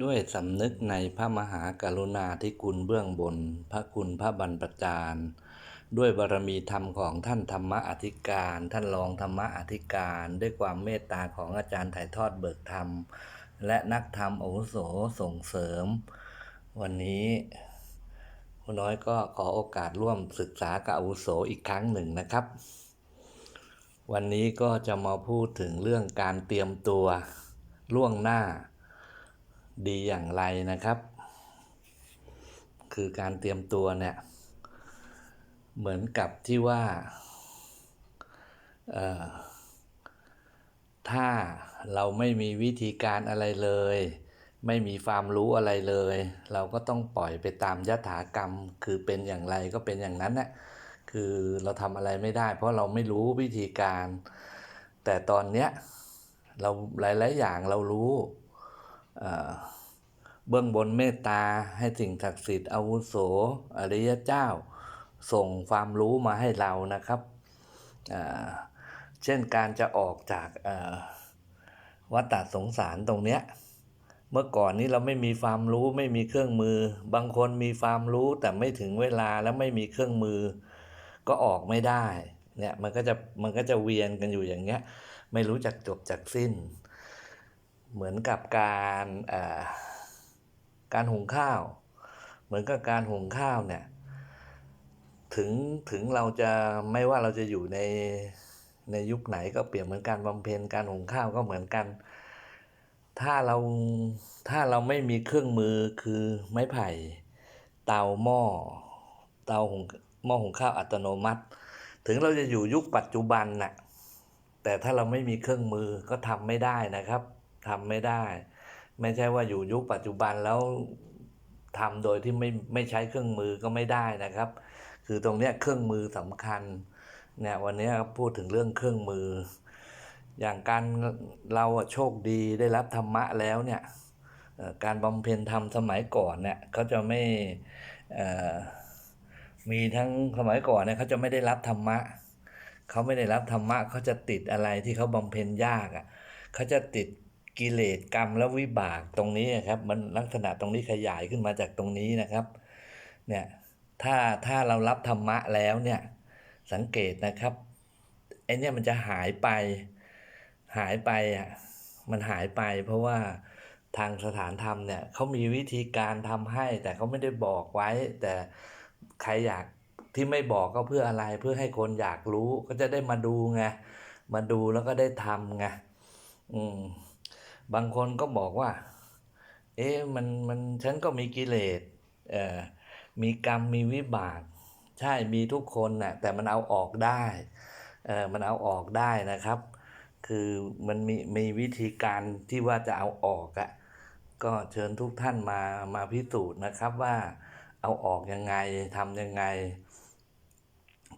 ด้วยสำนึกในพระมหากรุณาธิคุณเบื้องบน พระคุณพระบรรพจารย์ด้วยบารมีธรรมของท่านธรรมอธิการ ท่านรองธรรมอธิการ ด้วยความเมตตาของอาจารย์ถ่ายทอดเบิกธรรม และนักธรรมอาวุโสส่งเสริม วันนี้คุณน้อยก็ขอโอกาสร่วมศึกษากับอาวุโสอีกครั้งหนึ่งนะครับ วันนี้ก็จะมาพูดถึงเรื่องการเตรียมตัวล่วงหน้า ดีอย่างไรนะครับ คือการเตรียมตัวเนี่ยเหมือนกับที่ว่าถ้าเราไม่มีวิธีการอะไรเลย ไม่มีความรู้อะไรเลย เราก็ต้องปล่อยไปตามยถากรรม คือเป็นอย่างไรก็เป็นอย่างนั้นน่ะคือเราทำอะไรไม่ได้ เพราะเราไม่รู้วิธีการ แต่ตอนเนี้ยเราหลาย ๆ อย่างเรารู้ เบื้องบนเมตตาให้สิ่งศักดิ์สิทธิ์อาวุโสอริยเจ้า ส่งความรู้มาให้เรานะครับเเช่นการจะออกจากวัฏฏสงสารตรงเนี้ยเมื่อก่อนนี้เราไม่มีความรู้ไม่มีเครื่องมือ บางคนมีความรู้แต่ไม่ถึงเวลาแล้วไม่มีเครื่องมือ ก็ออกไม่ได้เนี่ยมันก็จะมันก็จะเวียนกันอยู่อย่างเงี้ย ไม่รู้จักจบจากสิ้น เหมือนกับการการหุงข้าว เหมือนกับการหุงข้าวเนี่ยถึงถึงเราจะไม่ว่าเราจะอยู่ในในยุคไหนก็เปรียบเหมือนการบำเพ็ญการหุงข้าวก็เหมือนกัน ถ้าเราถ้าเราไม่มีเครื่องมือคือไม้ไผ่ เตาหม้อเตาหุงหม้อหุงข้าวอัตโนมัติ ถึงเราจะอยู่ยุคปัจจุบันน่ะแต่ถ้าเราไม่มีเครื่องมือก็ทำไม่ได้นะครับ ทำไม่ได้ ไม่ใช่ว่าอยู่ยุคปัจจุบันแล้วทำโดยที่ไม่ไม่ใช้เครื่องมือก็ไม่ได้นะครับ คือตรงเนี้ยเครื่องมือสำคัญเนี่ยวันนี้พูดถึงเรื่องเครื่องมือ อย่างการเราโชคดีได้รับธรรมะแล้วเนี่ยการบำเพ็ญธรรมสมัยก่อนเนี่ยเขาจะไม่เอ่อมีทั้งสมัยก่อนเนี่ยเขาจะไม่ได้รับธรรมะเขาไม่ได้รับธรรมะเขาจะติดอะไรที่เขาบำเพ็ญยากอะเขาจะติด กิเลสกรรมและวิบากตรงนี้ครับ มันลักษณะตรงนี้ขยายขึ้นมาจากตรงนี้นะครับ เนี่ยถ้าถ้าเรารับธรรมะแล้วเนี่ยสังเกตนะครับไอเนี่ยมันจะหายไปหายไปอะมันหายไปเพราะว่าทางสถานธรรมเนี่ยเขามีวิธีการทำให้ แต่เขาไม่ได้บอกไว้ แต่ใครอยากที่ไม่บอกก็เพื่ออะไรเพื่อให้คนอยากรู้ก็จะได้มาดูไงมาดูแล้วก็ได้ทำไงอืม บางคนก็บอกว่า เอ๊ะมันมันฉันก็มีกิเลสเอ่อมีกรรมมีวิบาก ใช่มีทุกคนน่ะแต่มันเอาออกได้เออมันเอาออกได้นะครับ คือมันมีมีวิธีการที่ว่าจะเอาออกอะ่ะก็เชิญทุกท่านมามาพิสูจน์นะครับว่าเอาออกยังไงทำยังไง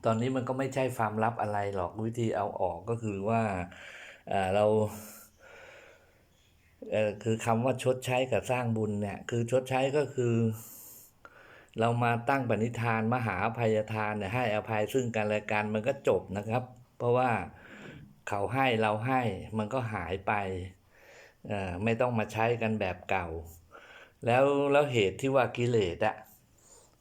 ตอนนี้มันก็ไม่ใช่ความลับอะไรหรอกวิธีเอาออกก็คือว่าเอ่อเรา เออคือคำว่าชดใช้กับสร้างบุญเนี่ย คือชดใช้ก็คือ เรามาตั้งปณิธานมหาอภัยทานเนี่ยให้อภัยซึ่งกันและกันมันก็จบนะครับ เพราะว่าเขาให้เราให้มันก็หายไปอ่อไม่ต้องมาใช้กันแบบเก่า แล้วแล้วเหตุที่ว่ากิเลสอะ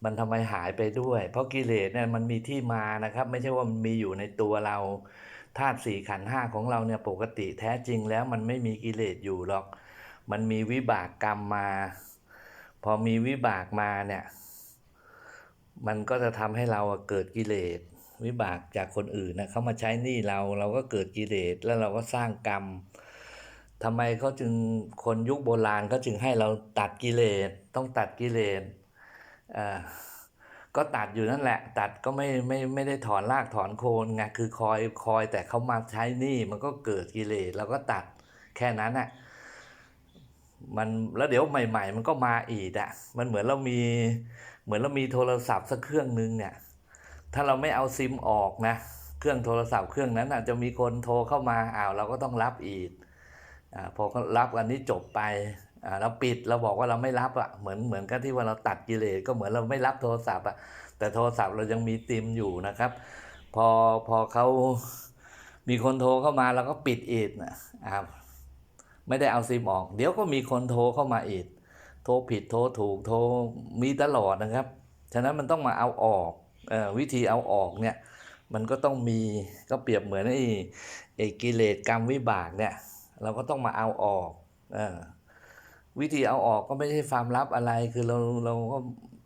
มันทำไมหายไปด้วย เพราะกิเลสเนี่ยมันมีที่มานะครับ ไม่ใช่ว่ามันมีอยู่ในตัวเรา ธาตุสี่ขันห้าของเราเนี่ยปกติแท้จริงแล้วมันไม่มีกิเลสอยู่หรอก มันมีวิบากกรรมมา พอมีวิบากมาเนี่ยมันก็จะทำให้เราเกิดกิเลสวิบากจากคนอื่นนะเขามาใช้หนี้เราเราก็เกิดกิเลสแล้วเราก็สร้างกรรมทำไมเขาจึงคนยุคโบราณเขาจึงให้เราตัดกิเลสต้องตัดกิเลสอ่า ก็ตัดอยู่นั่นแหละ ตัดก็ไม่ไม่ไม่ได้ถอนรากถอนโคนไงคือคอยคอยแต่เขามาใช้นี้มันก็เกิดกิเลสเราก็ตัดแค่นั้นน่ะมันแล้วเดี๋ยวใหม่ ๆ มันก็มาอีกอะมันเหมือนเรามีเหมือนเรามีโทรศัพท์สักเครื่องนึงเนี่ย ถ้าเราไม่เอาซิมออกนะเครื่องโทรศัพท์เครื่องนั้นอาจจะมีคนโทรเข้ามาอ้าวเราก็ต้องรับอีกอ่าพอรับอันนี้จบไป เราปิดเราบอกว่าเราไม่รับอะเหมือนเหมือนกับที่ว่าเราตัดกิเลสก็เหมือนเราไม่รับโทรศัพท์อะแต่โทรศัพท์เรายังมีติมอยู่นะครับ พอพอเขามีคนโทรเข้ามาเราก็ปิดอีกนะอ่าไม่ได้เอาซิมออก เดี๋ยวก็มีคนโทรเข้ามาอีกโทรผิดโทรถูกโทรมีตลอดนะครับ ฉะนั้นมันต้องมาเอาออกออวิธีเอาออกเนี่ยมันก็ต้องมีก็เปรียบเหมือนไอ้ไอ้กิเลสกรรมวิบากเนี่ย เราก็ต้องมาเอาออกเออ วิธีเอาออกก็ไม่ใช่ความลับอะไร คือเราเราก็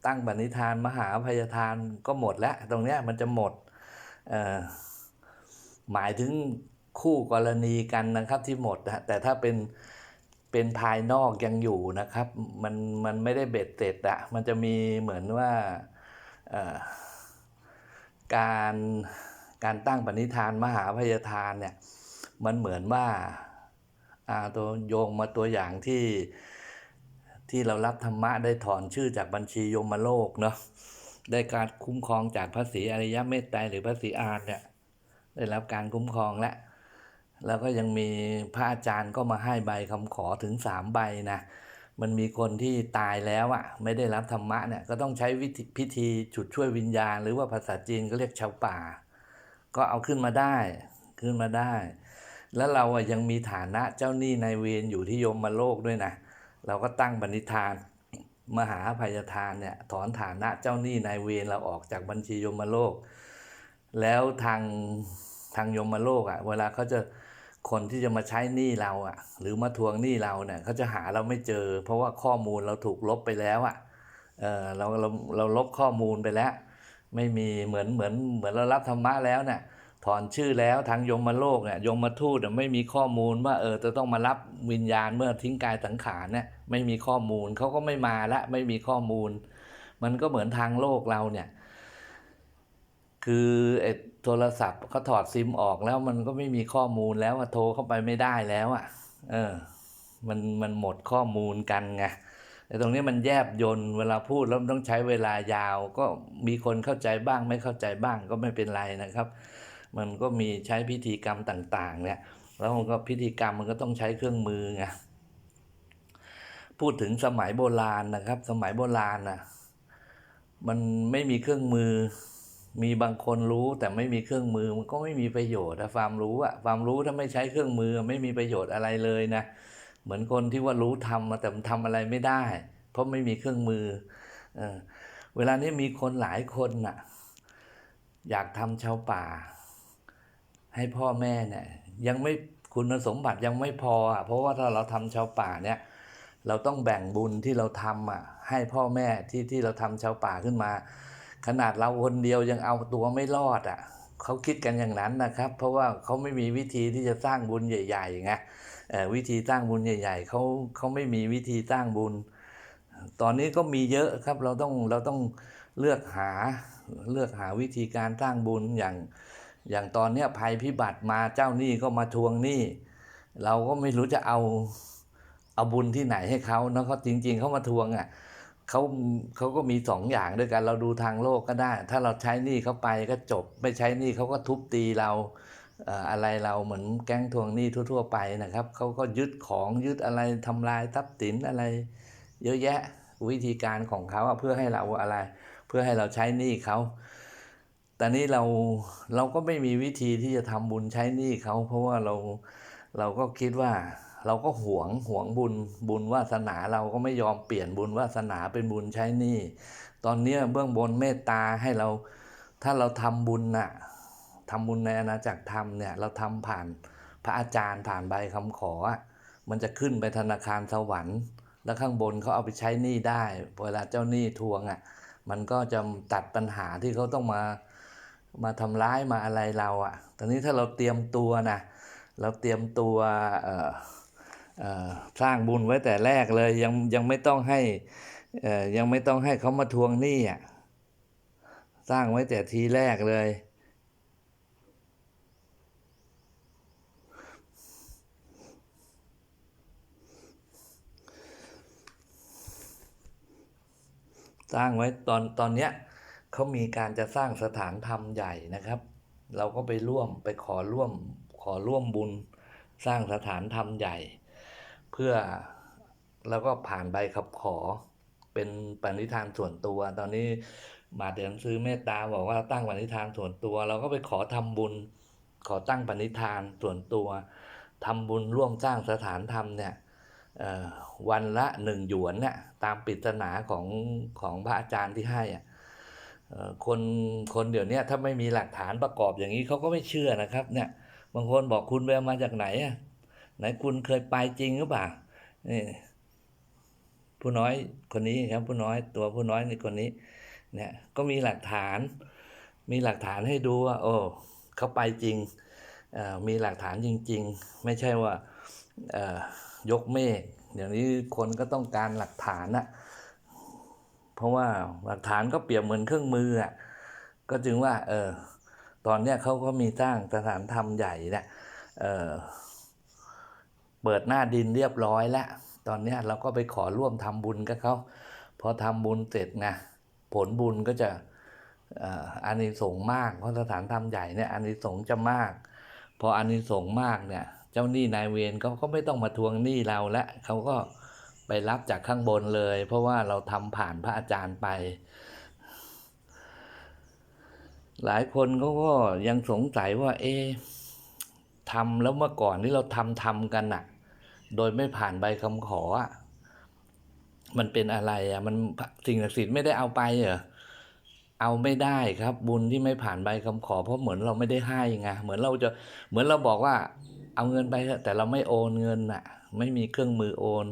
ตั้งปณิธานมหาพยาทานก็หมดแล้ว ตรงเนี้ยมันจะหมดหมายถึงคู่กรณีกันนะครับที่หมดนะแต่ถ้าเป็นเป็นภายนอกยังอยู่นะครับ มันมันไม่ได้เบ็ดเสร็จอะมันจะมีเหมือนว่าการการตั้งปณิธานมหาพยาทานเนี่ยมันเหมือนว่าตัวโยงมาตัวอย่างที่ ที่เรารับธรรมะได้ถอนชื่อจากบัญชีโยมโลกเนาะได้การคุ้มครองจากพระศรีอริยเมตไตรหรือพระศรีอานเนี่ยได้รับการคุ้มครองแล้วแล้วก็ยังมีพระอาจารย์ก็มาให้ใบคำขอถึงสามใบนะมันมีคนที่ตายแล้วอะไม่ได้รับธรรมะเนี่ยก็ต้องใช้วิธีพิธีจุดช่วยวิญญาณ หรือว่าภาษาจีนก็เรียกชาวป่า ก็เอาขึ้นมาได้ขึ้นมาได้ แล้วเราอะยังมีฐานะเจ้าหนี้นายเวรอยู่ที่ยมมาโลกด้วยนะเเราก็ตั้งบณิธาน มหาภัยทานเนี่ยถอนฐานะเจ้าหนี้นายเวรเราออกจากบัญชียมโลก แล้วทางทางยมโลกอะเวลาเขาจะคนที่จะมาใช้หนี้เราอะ หรือมาทวงหนี้เราเนี่ยเขาจะหาเราไม่เจอ เพราะว่าข้อมูลเราถูกลบไปแล้วอะเออเราเราเราลบข้อมูลไปแล้ว ไม่มีเหมือนเหมือนเหมือนเรารับธรรมะแล้วเนี่ย ถอนชื่อแล้วทางยมโลกเนี่ยยมทูตเนี่ยไม่มีข้อมูลว่าเออจะต้องมารับวิญญาณเมื่อทิ้งกายสังขารเนี่ยไม่มีข้อมูลเขาก็ไม่มาละไม่มีข้อมูล มันก็เหมือนทางโลกเราเนี่ย คือไอ้โทรศัพท์เขาถอดซิมออกแล้วมันก็ไม่มีข้อมูลแล้วอะโทรเข้าไปไม่ได้แล้วอะเออ มันมันหมดข้อมูลกันไงแต่ตรงนี้มันแยบยนต์เวลาพูดแล้วต้องใช้เวลายาว ก็มีคนเข้าใจบ้างไม่เข้าใจบ้างก็ไม่เป็นไรนะครับ มันก็มีใช้พิธีกรรมต่าง ๆ เนี่ย แล้วมันก็พิธีกรรมมันก็ต้องใช้เครื่องมือไงพูดถึงสมัยโบราณนะครับ สมัยโบราณน่ะมันไม่มีเครื่องมือ มีบางคนรู้แต่ไม่มีเครื่องมือมันก็ไม่มีประโยชน์อะความรู้อะความรู้ถ้าไม่ใช้เครื่องมือไม่มีประโยชน์อะไรเลยนะเหมือนคนที่ว่ารู้ทำมาแต่มันทำอะไรไม่ได้ เพราะไม่มีเครื่องมือเออเวลานี้มีคนหลายคนน่ะ อยากทำชาวป่า ให้พ่อแม่เนี่ยยังไม่คุณสมบัติยังไม่พออะเพราะว่าถ้าเราทำชาวป่าเนี่ยเราต้องแบ่งบุญที่เราทำอะให้พ่อแม่ที่ที่เราทำชาวป่าขึ้นมา ขนาดเราคนเดียวยังเอาตัวไม่รอดอะเขาคิดกันอย่างนั้นนะครับ เพราะว่าเขาไม่มีวิธีที่จะสร้างบุญใหญ่ๆไงวิธีสร้างบุญใหญ่ ๆเขาเขาไม่มีวิธีสร้างบุญ ตอนนี้ก็มีเยอะครับเราต้องเราต้องเลือกหาเลือกหาวิธีการสร้างบุญอย่าง อย่างตอนเนี้ยภัยพิบัติมาเจ้าหนี้ก็มาทวงหนี้เราก็ไม่รู้จะเอาเอาบุญที่ไหนให้เขาเนาะเขาจริง ๆเขามาทวงอะเขาเขาก็มีสองอย่างด้วยกันเราดูทางโลกก็ได้ ถ้าเราใช้หนี้เขาไปก็จบ ไม่ใช้หนี้เขาก็ทุบตีเราอะไรเราเหมือนแก๊งทวงหนี้ทั่ว ๆ ไปนะครับเขาก็ยึดของยึดอะไรทำลายทรัพย์สินอะไร เยอะแยะวิธีการของเขาเพื่อให้เราอะไร เพื่อให้เราใช้หนี้เขา แต่นี่เราเราก็ไม่มีวิธีที่จะทำบุญใช้หนี้เขา เพราะว่าเราเราก็คิดว่าเราก็หวงหวงบุญบุญวาสนาเราก็ไม่ยอมเปลี่ยนบุญวาสนาเป็นบุญใช้หนี้ตอนเนี้เบื้องบนเมตตาให้เราถ้าเราทำบุญน่ะทำบุญในอาณาจักรธรรมเนี่ยเราทำผ่านพระอาจารย์ผ่านใบคำขอ มันจะขึ้นไปธนาคารสวรรค์ แล้วข้างบนเขาเอาไปใช้หนี้ได้ เวลาเจ้าหนี้ทวงอะมันก็จะตัดปัญหาที่เขาต้องมา มาทำร้ายมาอะไรเราอะ ตอนนี้ถ้าเราเตรียมตัวนะเราเตรียมตัวสร้างบุญไว้แต่แรกเลยยังยังไม่ต้องให้ยังไม่ต้องให้เขามาทวงหนี้อะสร้างไว้แต่ทีแรกเลย สร้างไว้ตอนตอนเนี้ย เขามีการจะสร้างสถานธรรมใหญ่นะครับ เราก็ไปร่วมไปขอร่วมขอร่วมบุญสร้างสถานธรรมใหญ่ เพื่อแล้วก็ผ่านใบขับขอเป็นปณิธานส่วนตัว ตอนนี้มาเดินซื้อเมตตาบอกว่าตั้งปณิธานส่วนตัว เราก็ไปขอทำบุญ ขอตั้งปณิธานส่วนตัวทำบุญร่วมสร้างสถานธรรมเนี่ยวันละหนึ่งหยวนเนี่ยตามปริศนาของของพระอาจารย์ที่ให้อะเอ่อ คนคนเดี๋ยวนี้ถ้าไม่มีหลักฐานประกอบอย่างนี้เขาก็ไม่เชื่อนะครับ เนี่ยบางคนบอกคุณไปมาจากไหนอะไหนคุณเคยไปจริงหรือเปล่านี่ผู้น้อยคนนี้ครับ ผู้น้อยตัวผู้น้อยในคนนี้ เนี่ยก็มีหลักฐาน มีหลักฐานให้ดูว่า โอ้เขาไปจริงมีหลักฐานจริง ๆ ไม่ใช่ว่ายกเมฆเดี๋ยวนี้คนก็ต้องการหลักฐานนะ เพราะว่าหลักฐานก็เปรียบเหมือนเครื่องมืออะก็จึงว่า เออ ตอนเนี้ยเขาก็มีสร้างสถานธรรมใหญ่เนี่ยเออเปิดหน้าดินเรียบร้อยแล้ว ตอนเนี้ยเราก็ไปขอร่วมทำบุญกับเขาพอทำบุญเสร็จไงผลบุญก็จะเอ่ออานิสงส์มาก เพราะสถานธรรมใหญ่เนี่ยอานิสงส์จะมาก พออานิสงส์มากเนี่ย เจ้าหนี้นายเวรเขาก็ไม่ต้องมาทวงหนี้เราและเขาก็ ไปรับจากข้างบนเลย เพราะว่าเราทำผ่านพระอาจารย์ไป หลายคนเขาก็ยังสงสัยว่า เอ๊ะทำแล้วเมื่อก่อนที่เราทำทำกันอะโดยไม่ผ่านใบคำขออะมันเป็นอะไรอะมันสิ่งศักดิ์สิทธิ์ไม่ได้เอาไปเหรอเอาไม่ได้ครับ บุญที่ไม่ผ่านใบคำขอ เพราะเหมือนเราไม่ได้ให้ไงเหมือนเราจะเหมือนเราบอกว่า เอาเงินไปแต่เราไม่โอนเงินน่ะไม่มีเครื่องมือโอน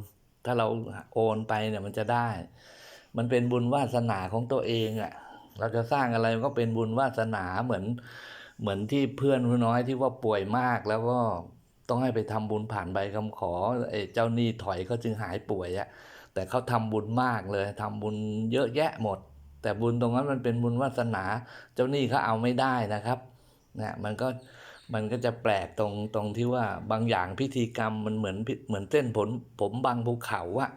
ถ้าเราโอนไปเนี่ยมันจะได้ มันเป็นบุญวาสนาของตัวเองอะ เราจะสร้างอะไรมันก็เป็นบุญวาสนาเหมือน เหมือนที่เพื่อนผู้น้อยที่ว่าป่วยมากแล้วก็ต้องให้ไปทำบุญผ่านใบคำขอไอ้เจ้าหนี้ถอยเขาจึงหายป่วยอะแต่เขาทำบุญมากเลยทำบุญเยอะแยะหมด แต่บุญตรงนั้นมันเป็นบุญวาสนา เจ้าหนี้เขาเอาไม่ได้นะครับนะมันก็ มันก็จะแปลกตรงตรงที่ว่าบางอย่างพิธีกรรมมันเหมือนเหมือนเส้นผมผมบางภูเขาอะ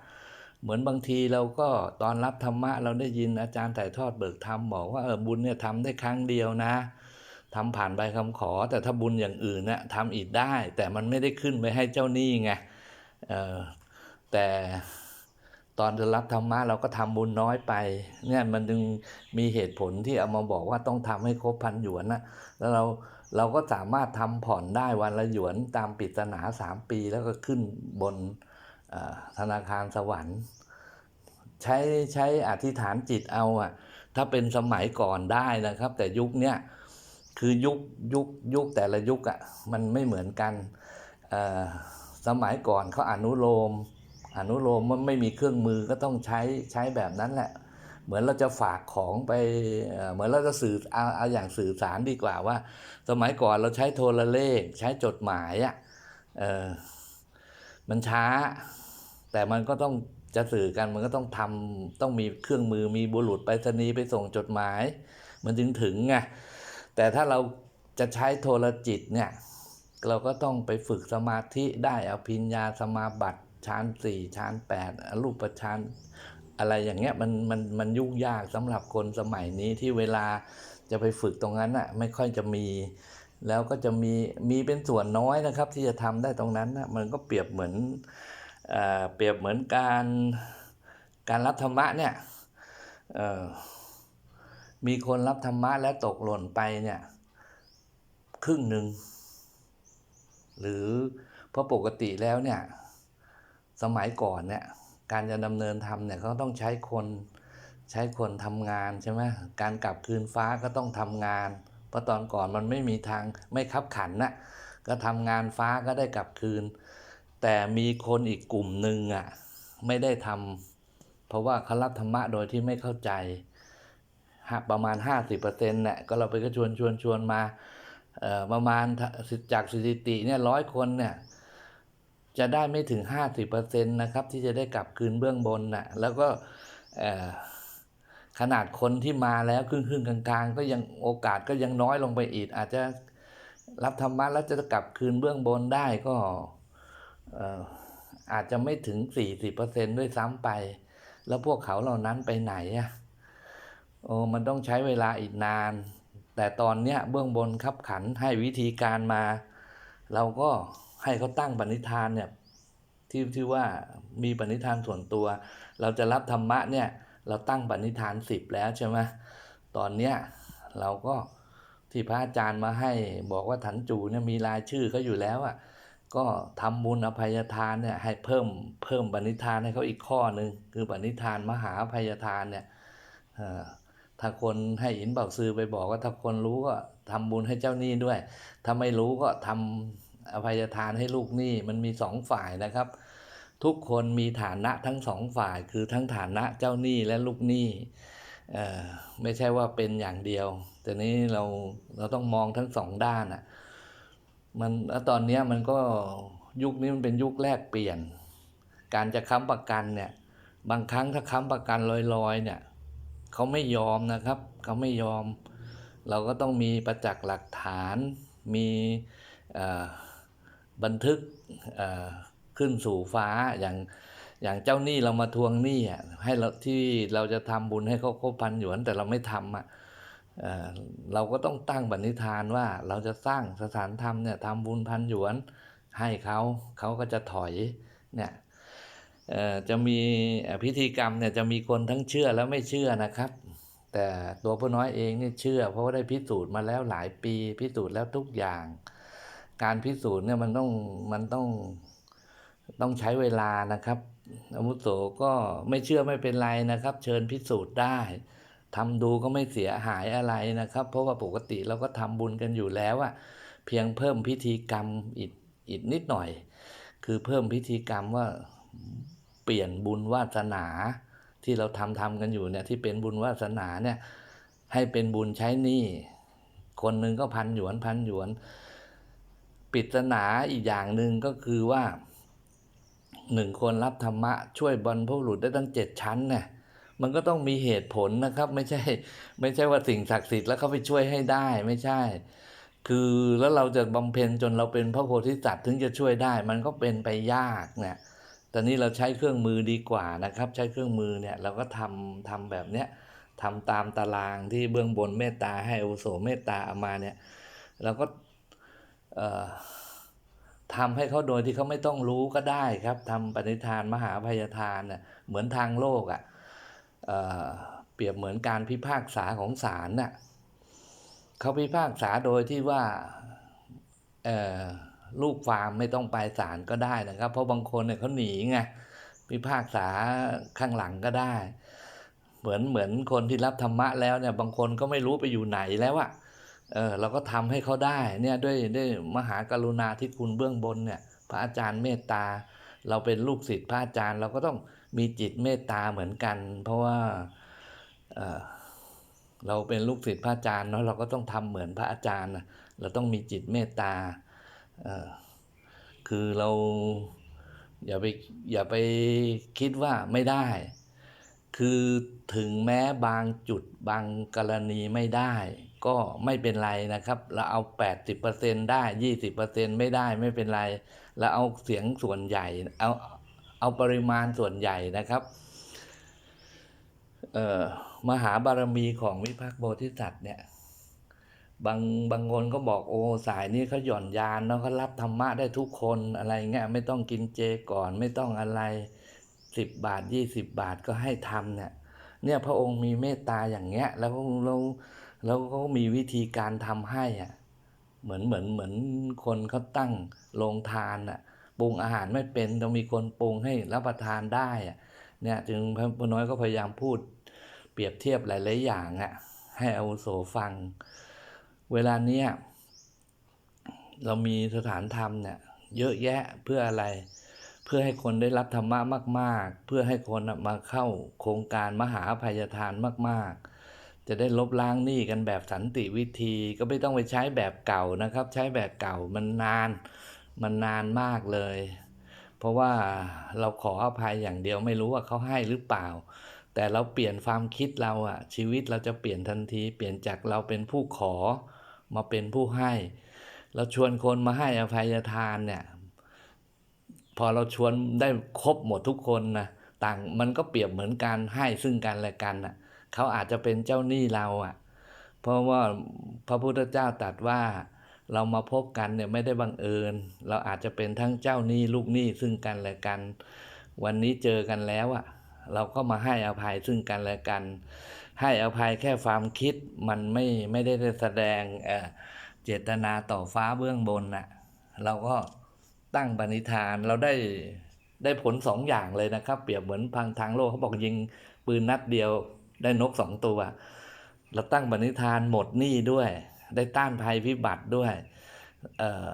เหมือนบางทีเราก็ตอนรับธรรมะเราได้ยินอาจารย์ถ่ายทอดเบิกธรรมบอกว่าเออบุญเนี่ยทำได้ครั้งเดียวนะทำผ่านใบคำขอ แต่ถ้าบุญอย่างอื่นเนี่ยทำอีกได้ แต่มันไม่ได้ขึ้นไปให้เจ้าหนี้ไงเออแต่ตอนจะรับธรรมะเราก็ทำบุญน้อยไปเนี่ยมันจึงมีเหตุผลที่เอามาบอกว่าต้องทำให้ครบพันหยวนนะแล้วเรา เราก็สามารถทำผ่อนได้วันละหยวนตามปริศนาสามปีแล้วก็ขึ้นบนธนาคารสวรรค์ ใช้ใช้อธิษฐานจิตเอาอะถ้าเป็นสมัยก่อนได้นะครับ แต่ยุคเนี้ยคือยุคยุคยุคแต่ละยุคอะมันไม่เหมือนกันสมัยก่อนเขาอนุโลมอนุโลมว่าไม่มีเครื่องมือก็ต้องใช้ใช้แบบนั้นแหละ เหมือนเราจะฝากของไปเหมือนเราจะสื่อเอาเอาอย่างสื่อสารดีกว่าว่า สมัยก่อนเราใช้โทรเลข ใช้จดหมายอะเออมันช้า แต่มันก็ต้องจะสื่อกันมันก็ต้องทำต้องมีเครื่องมือมีบุรุษไปรษณีย์ไปส่งจดหมาย มันถึงถึงไงแต่ถ้าเราจะใช้โทรจิตเนี่ยเราก็ต้องไปฝึกสมาธิได้อภิญญาสมาบัติฌานสี่ฌานแปดรูปฌาน อะไรอย่างเงี้ยมันมันมันยุ่งยากสำหรับคนสมัยนี้ที่เวลาจะไปฝึกตรงนั้นอะไม่ค่อยจะมี แล้วก็จะมีมีเป็นส่วนน้อยนะครับ ที่จะทำได้ตรงนั้นนะมันก็เปรียบเหมือนเอ่อเปรียบเหมือนการการรับธรรมะเนี่ยเอ่อมีคนรับธรรมะแล้วตกหล่นไปเนี่ยครึ่งหนึ่งหรือเพราะปกติแล้วเนี่ยสมัยก่อนเนี่ย การจะดำเนินธรรมเนี่ยเขาต้องใช้คนใช้คนทำงานใช่ไหมการกลับคืนฟ้าก็ต้องทำงาน เพราะตอนก่อนมันไม่มีทางไม่คับขันนะก็ทำงานฟ้าก็ได้กลับคืน แต่มีคนอีกกลุ่มหนึ่งอะไม่ได้ทำเพราะว่าเขารับธรรมะโดยที่ไม่เข้าใจประมาณ 50%เนี่ยก็เราไปก็ชวนชวนชวนมาเอ่อประมาณจากสถิติเนี่ยร้อยคนเนี่ย จะได้ไม่ถึง 50%นะครับที่จะได้กลับคืนเบื้องบนน่ะแล้วก็ขนาดคนที่มาแล้วครึ่งครึ่งๆกลางๆ ก็ยังโอกาสก็ยังน้อยลงไปอีก อาจจะรับธรรมะแล้วจะกลับคืนเบื้องบนได้ก็อาจจะไม่ถึง 40%ด้วยซ้ำไป แล้วพวกเขาเหล่านั้นไปไหนอะโอ้มันต้องใช้เวลาอีกนาน แต่ตอนเนี้ยเบื้องบนขับขันให้วิธีการมา เราก็ ให้เขาตั้งปณิธานเนี่ยที่ที่ว่ามีปณิธานส่วนตัว เราจะรับธรรมะเนี่ยเราตั้งปณิธานสิบแล้วใช่ไหมตอนเนี้ยเราก็ที่พระอาจารย์มาให้บอกว่าถันจูเนี่ยมีรายชื่อเขาอยู่แล้วอะก็ทำบุญอภัยทานเนี่ยให้เพิ่มเพิ่มปณิธานให้เขาอีกข้อหนึ่งคือปณิธานมหาอภัยทานเนี่ยเอ่อถ้าคนให้อินเบาซือไปบอกว่าถ้าคนรู้ก็ทำบุญให้เจ้าหนี้ด้วย ถ้าไม่รู้ก็ทำ อภัยทานให้ลูกหนี้มันมีสองฝ่ายนะครับ ทุกคนมีฐานะทั้งสองฝ่าย คือทั้งฐานะเจ้าหนี้และลูกหนี้ไม่ใช่ว่าเป็นอย่างเดียว แต่นี้เราเราต้องมองทั้งสองด้านอะมันแล้วตอนนี้มันก็ยุคนี้มันเป็นยุคแรกเปลี่ยน การจะค้ำประกันเนี่ยบางครั้งถ้าค้ำประกันลอยๆเนี่ยเขาไม่ยอมนะครับเขาไม่ยอม เราก็ต้องมีประจักษ์หลักฐานมีอ่อ บันทึกขึ้นสู่ฟ้าอย่างอย่างเจ้าหนี้เรามาทวงหนี้อะให้เราที่เราจะทำบุญให้เขาครบพันหยวนแต่เราไม่ทำอะเราก็ต้องตั้งบันิธานว่าเราจะสร้างสถานธรรมเนี่ยทำบุญพันหยวนให้เขาเขาก็จะถอยเนี่ยจะมีพิธีกรรมเนี่ยจะมีคนทั้งเชื่อและไม่เชื่อนะครับ แต่ตัวพ่อน้อยเองนี่เชื่อ เพราะว่าได้พิสูจน์มาแล้วหลายปีพิสูจน์แล้วทุกอย่าง การพิสูจน์เนี่ยมันต้องมันต้องต้องใช้เวลานะครับอาวุโสก็ไม่เชื่อไม่เป็นไรนะครับ เชิญพิสูจน์ได้ทำดูก็ไม่เสียหายอะไรนะครับ เพราะว่าปกติเราก็ทำบุญกันอยู่แล้วอะเพียงเพิ่มพิธีกรรมอีกอีกนิดหน่อย คือเพิ่มพิธีกรรมว่าเปลี่ยนบุญวาสนา ที่เราทำทำกันอยู่เนี่ยที่เป็นบุญวาสนาเนี่ยให้เป็นบุญใช้หนี้คนหนึ่งก็พันหยวนพันหยวน ปริศนาอีกอย่างหนึ่งก็คือว่าหนึ่งคนรับธรรมะช่วยบรรพบุรุษได้ตั้งเจ็ดชั้นเนี่ยมันก็ต้องมีเหตุผลนะครับ ไม่ใช่ ไม่ใช่ว่าสิ่งศักดิ์สิทธิ์แล้วเขาไปช่วยให้ได้ไม่ใช่ คือแล้วเราจะบำเพ็ญจนเราเป็นพระโพธิสัตว์ถึงจะช่วยได้ มันก็เป็นไปยากเนี่ยต่นี้เราใช้เครื่องมือดีกว่านะครับ ใช้เครื่องมือเนี่ยเราก็ทำทำแบบเนี้ยทำตามตารางที่เบื้องบนเมตตาให้อุโสเมตตาเอามาเนี่ยเราก็ ทำให้เขาโดยที่เขาไม่ต้องรู้ก็ได้ครับทำปณิธานมหาภัยทานเนี่ยเหมือนทางโลกอะ่ะเเปรียบเหมือนการพิพากษาของศาลน่ะเขาพิพากษาโดยที่ว่าลูกความไม่ต้องไปศาลก็ได้นะครับ เพราะบางคนเนี่ยเขาหนีไงพิพากษาข้างหลังก็ได้ เหมือนเหมือนคนที่รับธรรมะแล้วเนี่ยบางคนก็ไม่รู้ไปอยู่ไหนแล้วอะ เออเราก็ทำให้เขาได้เนี่ยด้วยด้วยมหากรุณาที่คุณเบื้องบนเนี่ยพระอาจารย์เมตตา เราเป็นลูกศิษย์พระอาจารย์ เราก็ต้องมีจิตเมตตาเหมือนกัน เพราะว่าเออเราเป็นลูกศิษย์พระอาจารย์เนาะเราก็ต้องทำเหมือนพระอาจารย์นะเราต้องมีจิตเมตตาเออคือเราอย่าไปอย่าไปคิดว่าไม่ได้ คือถึงแม้บางจุดบางกรณีไม่ได้ ก็ไม่เป็นไรนะครับ เราเอา 80%ได้ 20%ไม่ได้ไม่เป็นไร เราเอาเสียงส่วนใหญ่ เอาเอาปริมาณส่วนใหญ่นะครับเอ่อมหาบารมีของวิภักโพธิสัตว์เนี่ยบางบางคนก็บอกโอ้สายนี้เขาหย่อนยานเนาะเขารับธรรมะได้ทุกคนอะไรเงี้ยไม่ต้องกินเจก่อนไม่ต้องอะไรสิบบาทยี่สิบบาทก็ให้ทำเนี่ยเนี่ยพระองค์มีเมตตาอย่างเงี้ย แล้วเรา แล้วก็มีวิธีการทำให้อะเหมือนเหมือนเหมือนคนเขาตั้งโรงทานอะปรุงอาหารไม่เป็นต้องมีคนปรุงให้รับประทานได้อะเนี่ยจึงพระน้อยก็พยายามพูดเปรียบเทียบหลายๆอย่างอะให้อาวุโสฟัง เวลาเนี้ยเรามีสถานธรรมเนี่ยเยอะแยะเพื่ออะไร เพื่อให้คนได้รับธรรมะมาก ๆ เพื่อให้คนมาเข้าโครงการมหาอภัยทานมาก ๆ จะได้ลบล้างหนี้กันแบบสันติวิธีก็ไม่ต้องไปใช้แบบเก่านะครับ ใช้แบบเก่ามันนานมันนานมากเลย เพราะว่าเราขออภัยอย่างเดียวไม่รู้ว่าเขาให้หรือเปล่า แต่เราเปลี่ยนความคิดเราอะชีวิตเราจะเปลี่ยนทันที เปลี่ยนจากเราเป็นผู้ขอมาเป็นผู้ให้ เราชวนคนมาให้อภัยทานเนี่ยพอเราชวนได้ครบหมดทุกคนนะต่างมันก็เปรียบเหมือนการให้ซึ่งกันและกันอะ เขาอาจจะเป็นเจ้าหนี้เราอะ เพราะว่าพระพุทธเจ้าตรัสว่าเรามาพบกันเนี่ยไม่ได้บังเอิญ เราอาจจะเป็นทั้งเจ้าหนี้ลูกหนี้ซึ่งกันและกัน วันนี้เจอกันแล้วอะเราก็มาให้อภัยซึ่งกันและกัน ให้อภัยแค่ความคิดมันไม่ไม่ได้แสดงเเจตนาต่อฟ้าเบื้องบนน่ะเราก็ตั้งปณิธานเราได้ได้ผลสองอย่างเลยนะครับ เปรียบเหมือนพังทางโลกเขาบอกยิงปืนนัดเดียว ได้นกสองตัวเราตั้งปณิธานหมดหนี้ด้วย ได้ต้านภัยพิบัติด้วยเออ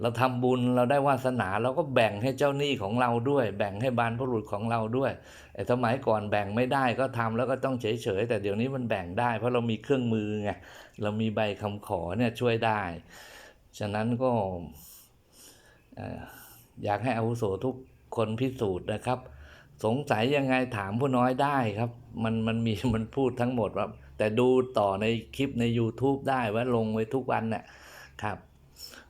เราทำบุญเราได้วาสนาเราก็แบ่งให้เจ้าหนี้ของเราด้วย แบ่งให้บรรพรุษของเราด้วยไอ้สมัยก่อนแบ่งไม่ได้ก็ทำแล้วก็ต้องเฉยๆแต่เดี๋ยวนี้มันแบ่งได้ เพราะเรามีเครื่องมือไงเรามีใบคำขอเนี่ยช่วยได้ ฉะนั้นก็เอ่ออยากให้อาวุโสทุกคนพิสูจน์นะครับ สงสัยยังไงถามผู้น้อยได้ครับ มันมันมีมันพูดทั้งหมดว่าแต่ดูต่อในคลิปใน YouTube ได้ว่าลงไว้ทุกวันน่ะครับ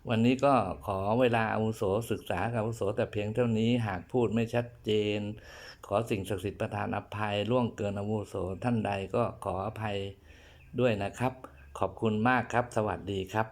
วันนี้ก็ขอเวลาอาวุโสศึกษากับอาวุโสแต่เพียงเท่านี้หากพูดไม่ชัดเจน ขอสิ่งศักดิ์สิทธิ์ประทานอภัยล่วงเกินอาวุโสท่านใดก็ขออภัยด้วยนะครับ ขอบคุณมากครับ สวัสดีครับ